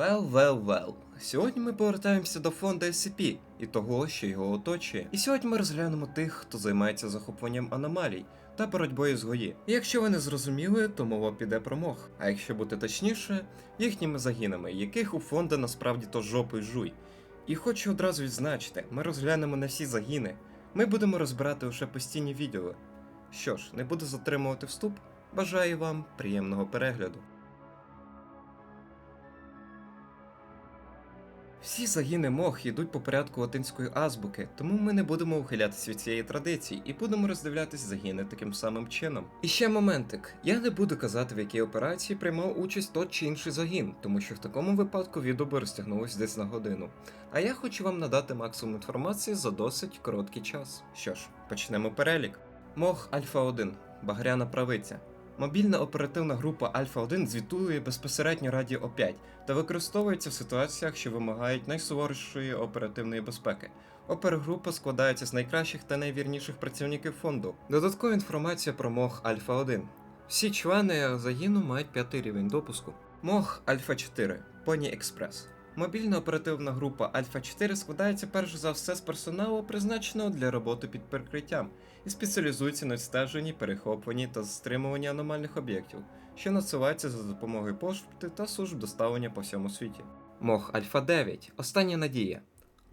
Well, well, well. Сьогодні ми повертаємося до фонду SCP і того, що його оточує. І сьогодні ми розглянемо тих, хто займається захопленням аномалій та боротьбою з гої. І якщо ви не зрозуміли, то мова піде про мох. А якщо бути точніше, їхніми загинами, яких у фонду насправді то жопи жуй. І хочу одразу відзначити, ми розглянемо не всі загини. Ми будемо розбирати лише постійні відео. Що ж, не буду затримувати вступ. Бажаю вам приємного перегляду. Всі загини мох йдуть по порядку латинської азбуки, тому ми не будемо ухилятися від цієї традиції і будемо роздивлятись загини таким самим чином. І ще моментик. Я не буду казати, в якій операції приймав участь тот чи інший загін, тому що в такому випадку відео би розтягнулось десь на годину. А я хочу вам надати максимум інформації за досить короткий час. Що ж, почнемо перелік. Мох Альфа 1 Багряна правиця. Мобільна оперативна група Альфа 1 звітує безпосередньо Радіо 5 та використовується в ситуаціях, що вимагають найсуворішої оперативної безпеки. Опергрупа складається з найкращих та найвірніших працівників фонду. Додаткова інформація про МОГ Альфа 1 Всі члени загіну мають п'ятий рівень допуску. МОГ Альфа 4 Поні Експрес. Мобільна оперативна група Альфа 4 складається перш за все з персоналу, призначеного для роботи під прикриттям, і спеціалізується на відстеженні, перехопленні та стримуванні аномальних об'єктів, що надсилаються за допомогою пошти та служб доставлення по всьому світі. МОГ Альфа 9 Остання надія.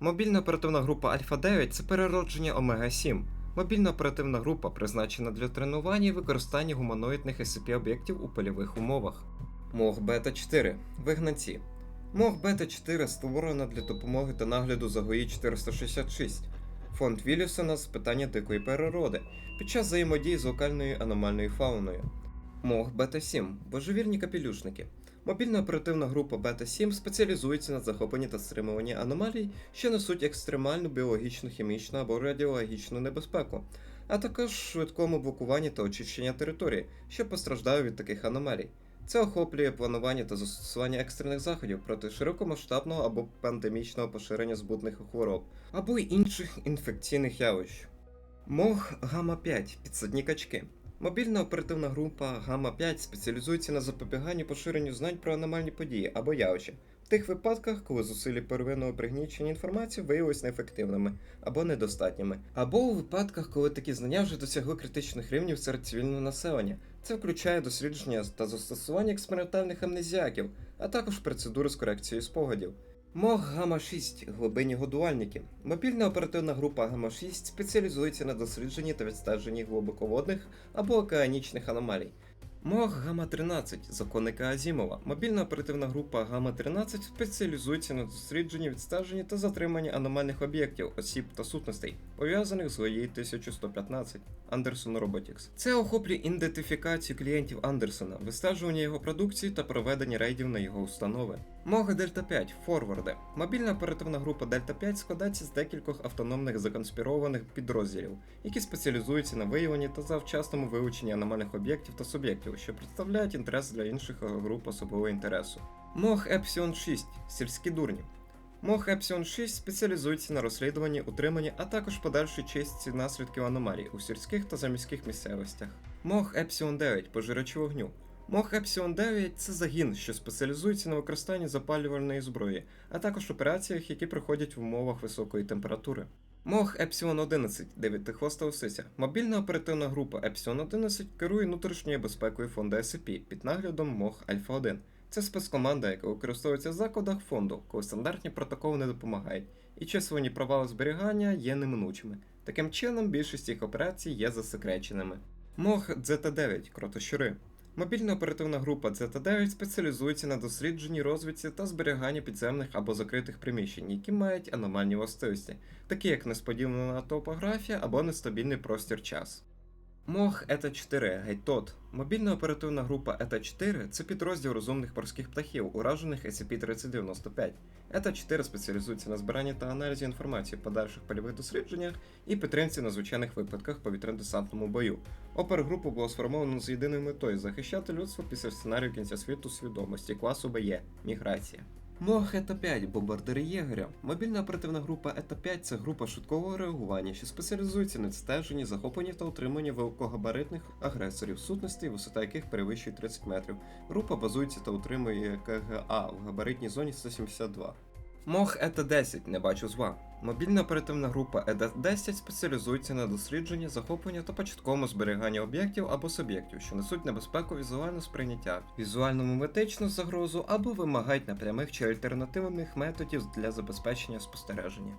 Мобільна оперативна група Альфа 9 це переродження Омега 7. Мобільна оперативна група призначена для тренування і використання гуманоїдних SCP-об'єктів у польових умовах. МОГ Бета 4 Вигнанці. МОГ Бета 4 створена для допомоги та нагляду за ГОІ 466. Фонд Віллісона з питання дикої природи під час взаємодії з локальною аномальною фауною. МОГ Бета 7 Божевільні капелюшники. Мобільна оперативна група Бета 7 спеціалізується на захопленні та стримуванні аномалій, що несуть екстремальну біологічну, хімічну або радіологічну небезпеку, а також швидкому блокуванні та очищення території, що постраждали від таких аномалій. Це охоплює планування та застосування екстрених заходів проти широкомасштабного або пандемічного поширення збутних хвороб, або інших інфекційних явищ. МОГ Гамма-5 підсадні качки. Мобільна оперативна група Гамма-5 спеціалізується на запобіганні поширенню знань про аномальні події або явища. Тих випадках, коли зусилля первинного пригнічення інформації виявились неефективними або недостатніми, або у випадках, коли такі знання вже досягли критичних рівнів серед цивільного населення. Це включає дослідження та застосування експериментальних амнезіаків, а також процедури з корекцією спогадів. МОГ Гамма-6 глибинні годувальники. Мобільна оперативна група Гамма-6 спеціалізується на дослідженні та відстеженні глибоководних або океанічних аномалій. МОГ Гамма-13 законника Азімова. Мобільна оперативна група Гамма-13 спеціалізується на дослідженні, відстеженні та затриманні аномальних об'єктів, осіб та сутностей, пов'язаних з ГОЄ 1115 Андерсон Robotics. Це охоплює ідентифікацію клієнтів Андерсона, вистежування його продукції та проведення рейдів на його установи. Мога Дельта 5 Форварди. Мобільна оперативна група Дельта 5 складається з декількох автономних законспірованих підрозділів, які спеціалізуються на виявленні та завчасному вилученні аномальних об'єктів та суб'єктів, що представляють інтерес для інших груп особливого інтересу. Мог Епсіон 6 сільські дурні. Мог Епсіон 6 спеціалізується на розслідуванні, утриманні, а також подальшій чистці наслідків аномалій у сільських та заміських місцевостях. Мог Епсіон 9 пожирачі вогню. Мог Епсіон 9 це загін, що спеціалізується на використанні запалювальної зброї, а також операціях, які проходять в умовах високої температури. Мог Епсіон 11 дев'ятихвоста осиця. Мобільна оперативна група Епсіон 11 керує внутрішньою безпекою фонду SCP під наглядом Мог Альфа 1. Це спецкоманда, яка використовується в закладах фонду, коли стандартні протоколи не допомагають, і численні провали зберігання є неминучими. Таким чином, більшість їх операцій є засекреченими. Мог ZT9 кротощури. Мобільна оперативна група ZT9 спеціалізується на дослідженні, розвідці та зберіганні підземних або закритих приміщень, які мають аномальні властивості, такі як несподівана топографія або нестабільний простір час. Мог ета 4 Гейтот. Мобільна оперативна група ета 4 це підрозділ розумних морських птахів, уражених SCP-3095. ета 4 спеціалізується на збиранні та аналізі інформації в подальших польових дослідженнях і підтримці на звичайних випадках повітряно-десантному бою. Опергрупу було сформовано з єдиною метою захищати людство після сценарію кінця світу свідомості класу БЕ Міграція. МОГ ЕТА 5 бомбардири Єгеря. Мобільна оперативна група ЕТА 5 це група швидкого реагування, що спеціалізується на стеженні, захопленні та утриманні великогабаритних агресорів, сутності, висота яких перевищує 30 метрів. Група базується та утримує КГА в габаритній зоні 172. МОГ ЕТА 10 не бачу зла. Мобільна оперативна група ета 10 спеціалізується на дослідженні, захопленні та початковому зберіганні об'єктів або суб'єктів, що несуть небезпеку візуального сприйняття, візуальну миметичну загрозу або вимагають напрямих чи альтернативних методів для забезпечення спостереження.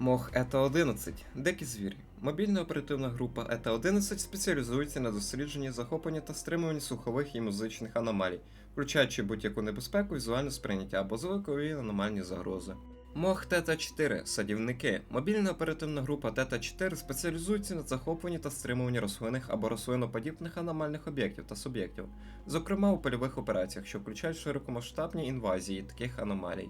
МОГ ЕТА 11 Дикі звірі. Мобільна оперативна група ЕТА 11 спеціалізується на дослідженні, захопленні та стримуванні слухових і музичних аномалій, включаючи будь-яку небезпеку, візуальне сприйняття або звукові аномальні загрози. МОГ Тета 4 садівники. Мобільна оперативна група Тета 4 спеціалізується на захопленні та стримуванні рослинних або рослиноподібних аномальних об'єктів та суб'єктів, зокрема у польових операціях, що включають широкомасштабні інвазії таких аномалій.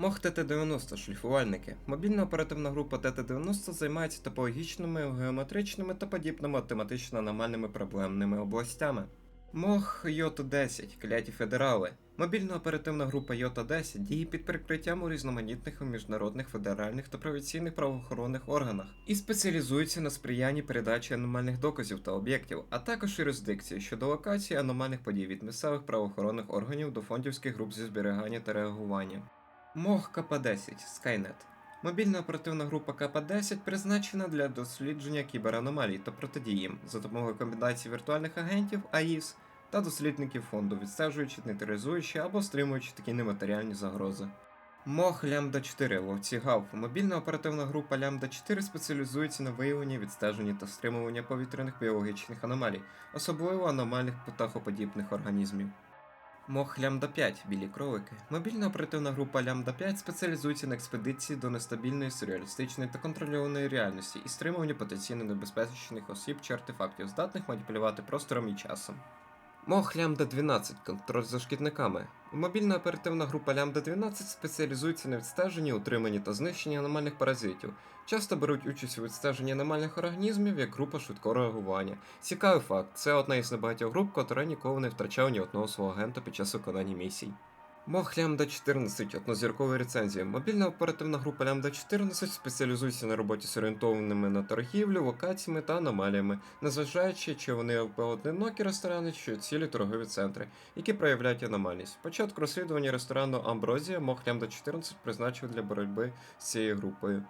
МОГ ТТ-90 шліфувальники. Мобільна оперативна група ТТ-90 займається топологічними, геометричними та подібними тематично аномальними проблемними областями. МОГ Йота-10 кляті федерали. Мобільна оперативна група Йота-10 діє під прикриттям у різноманітних міжнародних федеральних та провінційних правоохоронних органах і спеціалізується на сприянні передачі аномальних доказів та об'єктів, а також юрисдикції щодо локації аномальних подій від місцевих правоохоронних органів до фондівських груп зі зберігання та реагування. МОГ КП-10 Skynet. Мобільна оперативна група КП-10 призначена для дослідження кібераномалій та протидії їм за допомогою комбінації віртуальних агентів АІС та дослідників фонду, відстежуючи, нейтралізуючи або стримуючи такі нематеріальні загрози. МОГ Лямда 4 ловці ГАВ. Мобільна оперативна група Лямда 4 спеціалізується на виявленні, відстеженні та стримуванні повітряних біологічних аномалій, особливо аномальних птахоподібних організмів. МОГ Лямда 5 білі кролики. Мобільна оперативна група Лямда 5 спеціалізується на експедиції до нестабільної, сюрреалістичної та контрольованої реальності і стримуванні потенційно небезпечних осіб чи артефактів, здатних маніпулювати простором і часом. Мох Лямда 12 контроль за шкідниками. Мобільна оперативна група Лямда 12 спеціалізується на відстеженні, утриманні та знищенні аномальних паразитів. Часто беруть участь у відстеженні аномальних організмів як група швидкого реагування. Цікавий факт, це одна із небагатьох груп, котра ніколи не втрачає ні одного свого агента під час виконання місій. МОГ Лямда 14 однозіркові рецензії. Мобільна оперативна група Лямда 14 спеціалізується на роботі з орієнтованими на торгівлю, локаціями та аномаліями, незважаючи, чи вони поодинокі ресторани, чи цілі торгові центри, які проявляють аномальність. Початку розслідування ресторану Амброзія МОГ Лямда 14 призначив для боротьби з цією групою.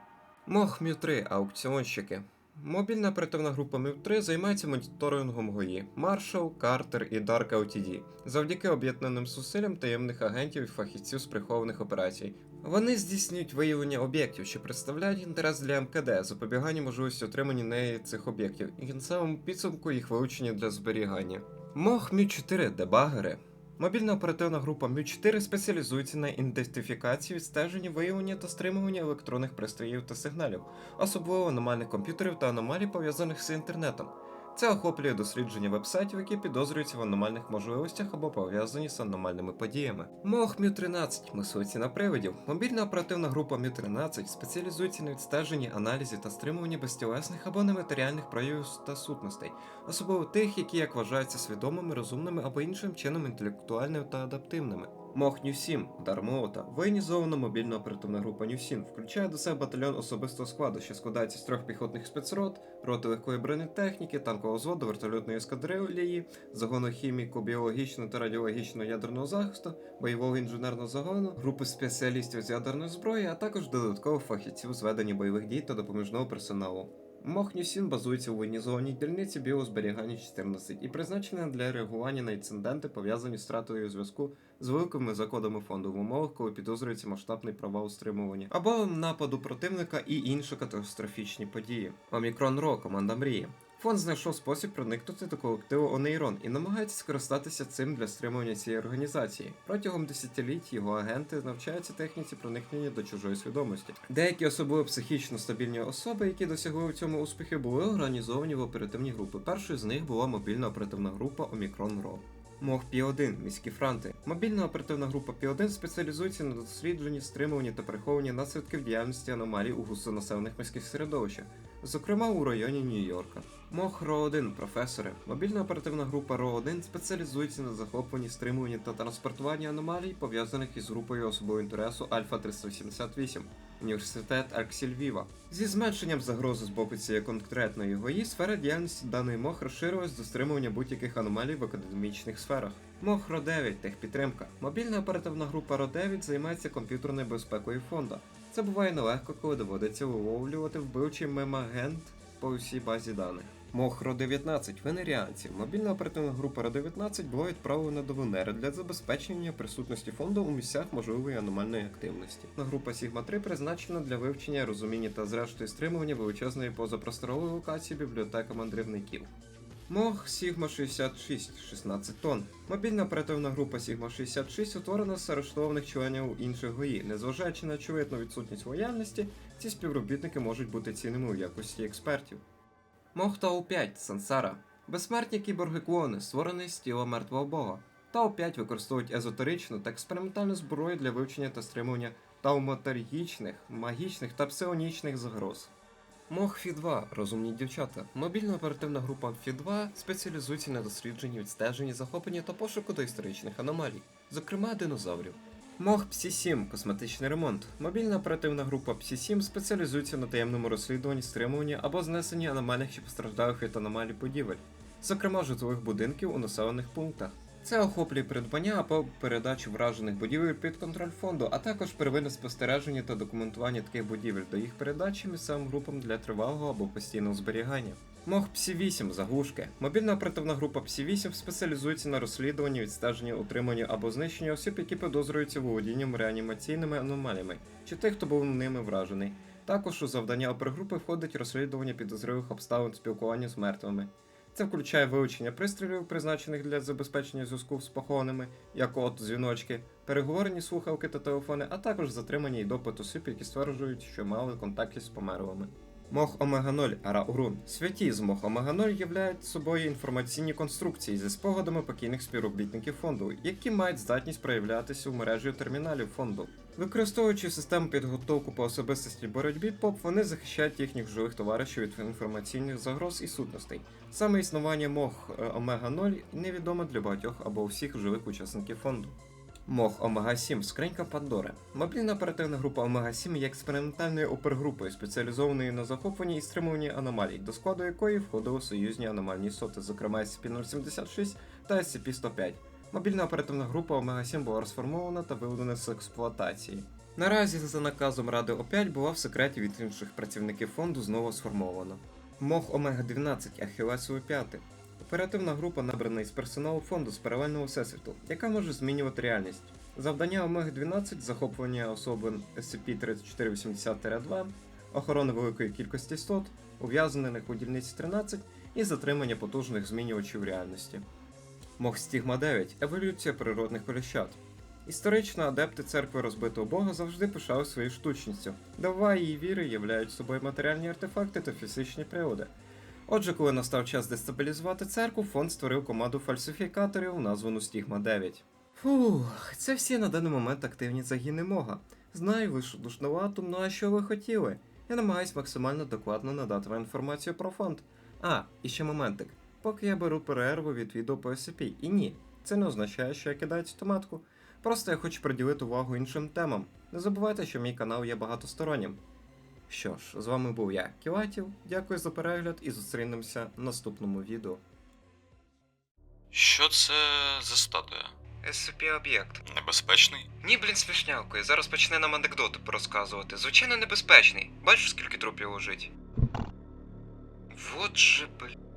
МОГ Мю 3 аукціонщики. Мобільна оперативна група МІВ-3 займається моніторингом ГОІ, Marshall, Картер і Dark LTD завдяки об'єднаним зусиллям таємних агентів і фахівців з прихованих операцій. Вони здійснюють виявлення об'єктів, що представляють інтерес для МКД, запобігання можливості отримання неї цих об'єктів і кінцевому підсумку їх вилучення для зберігання. МОГ Мю-4 дебагери. Мобільна оперативна група Мю4 спеціалізується на ідентифікації, відстеженні, виявленні та стримуванні електронних пристроїв та сигналів, особливо аномальних комп'ютерів та аномалій, пов'язаних з інтернетом. Це охоплює дослідження вебсайтів, які підозрюються в аномальних можливостях або пов'язані з аномальними подіями. МОГ Мю13 мисливці на привидів. Мобільна оперативна група Мю13 спеціалізується на відстеженні, аналізі та стримуванні безтілесних або нематеріальних проявів та сутностей, особливо тих, які як вважаються свідомими, розумними або іншим чином інтелектуальними та адаптивними. МОГ Нюсім, Дар Молота, воєнізована мобільна оперативна група Нюсім, включає до себе батальйон особистого складу, що складається з трьох піхотних спецрот, роти легкої бронетехніки, танкового взводу, вертольотної ескадрилії, загону хіміку, біологічного та радіологічного ядерного захисту, бойового інженерного загону, групи спеціалістів з ядерної зброї, а також додаткових фахівців з ведення бойових дій та допоміжного персоналу. МОГ сін базується у воєнізованій дільниці біозберігання 14 і призначена для реагування на інциденти, пов'язані з втратою зв'язку з великими закладами фонду в умовах, коли підозрюється масштабний провал стримування або нападу противника і інші катастрофічні події. Омікрон Ро, команда мрії. Фонд знайшов спосіб проникнути до колективу Онейрон і намагається скористатися цим для стримування цієї організації. Протягом десятиліть його агенти навчаються техніці проникнення до чужої свідомості. Деякі особливо психічно стабільні особи, які досягли у цьому успіхи, були організовані в оперативні групи. Першою з них була мобільна оперативна група Омікрон Ро. МОГ Пі-1 міські франти. Мобільна оперативна група Пі-1 спеціалізується на дослідженні, стримуванні та прихованні наслідків діяльності аномалій у густонаселених міських середовищах, зокрема у районі Нью-Йорка. Мох РО-1, професори. Мобільна оперативна група РО-1 спеціалізується на захопленні, стримуванні та транспортуванні аномалій, пов'язаних із групою особового інтересу Альфа 388, університет Арксільвіва. Зі зменшенням загрози з боку цієї конкретної ГОІ сфера діяльності даної МОХ розширилась до стримування будь-яких аномалій в академічних сферах. МОХ РО-9 техпідтримка. Мобільна оперативна група РО-9 займається комп'ютерною безпекою фонда. Це буває нелегко, коли доводиться виловлювати вбивчий мемагент по всій базі даних. Мох РО-19 Венеріанці. Мобільна оперативна група РО-19 була відправлена до Венери для забезпечення присутності фонду у місцях можливої аномальної активності. Група Сігма 3 призначена для вивчення, розуміння та зрештою стримування величезної позапросторової локації бібліотека мандрівників. Мох Сігма 66 16 тонн. Мобільна оперативна група Сігма 66 утворена з арештованих членів інших ГОІ. Незважаючи на очевидну відсутність лояльності, ці співробітники можуть бути цінними у якості експертів. Мох Тау 5 Сансара. Безсмертні кіборги-клони, створений з тіла мертвого бога. Тау 5 використовують езотеричну та експериментальну зброю для вивчення та стримування тауматаргічних, магічних та псионічних загроз. Мох Фі-2 розумні дівчата. Мобільна оперативна група Фі-2 спеціалізується на дослідженні, відстеженні, захопленні та пошуку доісторичних аномалій, зокрема динозаврів. Мох Псі-7 косметичний ремонт. Мобільна оперативна група Псі-7 спеціалізується на таємному розслідуванні, стримуванні або знесенні аномальних чи постраждалих від аномалій будівель, зокрема житлових будинків у населених пунктах. Це охоплює придбання або передачу вражених будівель під контроль фонду, а також первинне спостереження та документування таких будівель до їх передачі місцевим групам для тривалого або постійного зберігання. Мох Псі-8 заглушки. Мобільна оперативна група Псі-8 спеціалізується на розслідуванні, відстеженні, утриманні або знищенні осіб, які підозрюються володінням реанімаційними аномаліями, чи тих, хто був ними вражений. Також у завдання опергрупи входить розслідування підозрілих обставин спілкування з мертвими. Це включає вилучення пристроїв, призначених для забезпечення зв'язку з похованими, як от дзвіночки, переговорні слухавки та телефони, а також затримання і допит осіб, які стверджують, що мали контакти з померлими. Мох Омега 0 Ара-Урун. Святі з Мох Омега 0 являють собою інформаційні конструкції зі спогадами покійних співробітників фонду, які мають здатність проявлятися в мережі терміналів фонду. Використовуючи систему підготовку по особистості боротьбі ПОП, вони захищають їхніх живих товаришів від інформаційних загроз і сутностей. Саме існування Мох е, Омега 0 невідомо для багатьох або всіх живих учасників фонду. Мох Омега 7 скринька Пандори. Мобільна оперативна група Омега 7 є експериментальною опергрупою, спеціалізованою на захопленні і стримуванні аномалій, до складу якої входили союзні аномальні соти, зокрема SCP-076 та SCP-105. Мобільна оперативна група Омега 7 була розформована та виведена з експлуатації. Наразі за наказом Ради О5 була в секреті від інших працівників фонду знову сформована. Мох Омега 12 Ахілесовий 5 Оперативна група набрана із персоналу фонду з паралельного всесвіту, яка може змінювати реальність. Завдання Омега 12 захоплення особин SCP-3480-2, охорони великої кількості істот, ув'язнених у дільниці 13 і затримання потужних змінювачів реальності. Мох Стігма 9 еволюція природних коліщат. Історично адепти церкви розбитого Бога завжди пишали своєю штучністю. Дава її віри являють собою матеріальні артефакти та фізичні прилади. Отже, коли настав час дестабілізувати церкву, фонд створив команду фальсифікаторів, названу Стігма 9. Фух, це всі на даний момент активні загіни Мога. Знаю, ви що душновато, ну а що ви хотіли? Я намагаюсь максимально докладно надати вам інформацію про фонд. А, і ще моментик. Поки я беру перерву від відео по SCP. І ні, це не означає, що я кидаю цю тематку. Просто я хочу приділити увагу іншим темам. Не забувайте, що мій канал є багатостороннім. Що ж, з вами був я, Кілатів. Дякую за перегляд і зустрінемося в наступному відео. Що це за статуя? SCP-об'єкт. Небезпечний? Ні, блін, смішнявкою. Зараз почне нам анекдоти порозказувати. Звичайно, небезпечний. Бачиш, скільки трупів лежить? Вот же, блін.